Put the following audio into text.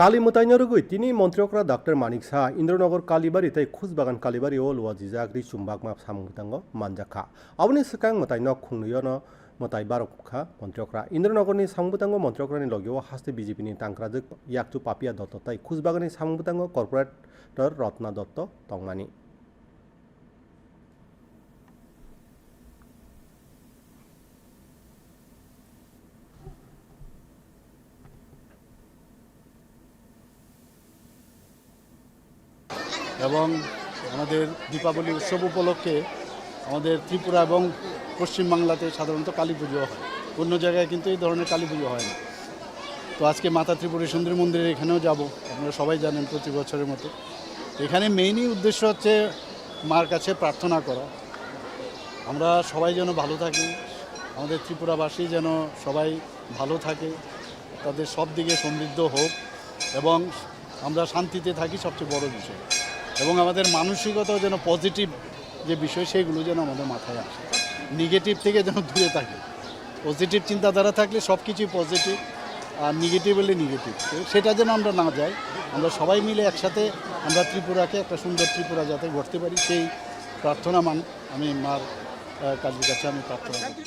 কালি মোতাইনরগুই তিনি মন্ত্রকরা ডাক্তার মানিক সাহা ইন্দ্রনগর কালীবাড়ি তাই খুসবাগান কালীবাড়ি ও লুয়া জিজাক রি চুম্বাক মাপ সামুতাঙ্গ মানজাখা। আবনি সিকাং মোতাইনক খুংনুয়ন মতাই বারকা মন্ত্রকরা ইন্দ্রনগরনি সামুতাঙ্গ মন্ত্রকরানি লগেও হাস্তে বিজেপিনি তাংক্রাজক ইয়াকচু পাপিয়া দত্ত। তাই খুসবাগানি সামুতাঙ্গ কর্পোরেটর রত্না দত্ত তংমানি এবং আমাদের দীপাবলি উৎসব উপলক্ষে আমাদের ত্রিপুরা এবং পশ্চিমবাংলাতে সাধারণত কালী পুজো হয়। অন্য জায়গায় কিন্তু এই ধরনের কালী পুজো হয় না। তো আজকে মাতা ত্রিপুরী সুন্দরী মন্দিরে এখানেও যাব, আপনারা সবাই জানেন প্রতি বছরের মতো। এখানে মেইনই উদ্দেশ্য হচ্ছে মার কাছে প্রার্থনা করা। আমরা সবাই যেন ভালো থাকি, আমাদের ত্রিপুরাবাসী যেন সবাই ভালো থাকে, তাদের সব দিকে সমৃদ্ধ হোক এবং আমরা শান্তিতে থাকি সবচেয়ে বড় বিষয়। এবং আমাদের মানসিকতাও যেন পজিটিভ যে বিষয়, সেগুলো যেন আমাদের মাথায় আসে। নেগেটিভ থেকে যেন দূরে থাকে। পজিটিভ চিন্তাধারা থাকলে সব কিছুই পজিটিভ আর নেগেটিভ হলে নেগেটিভ সেটা যেন আমরা না যাই, আমরা সবাই মিলে একসাথে আমরা ত্রিপুরাকে একটা সুন্দর ত্রিপুরা যাতে গড়তে পারি, সেই প্রার্থনা মান আমি মার কাজের কাছে আমি প্রার্থনা করি।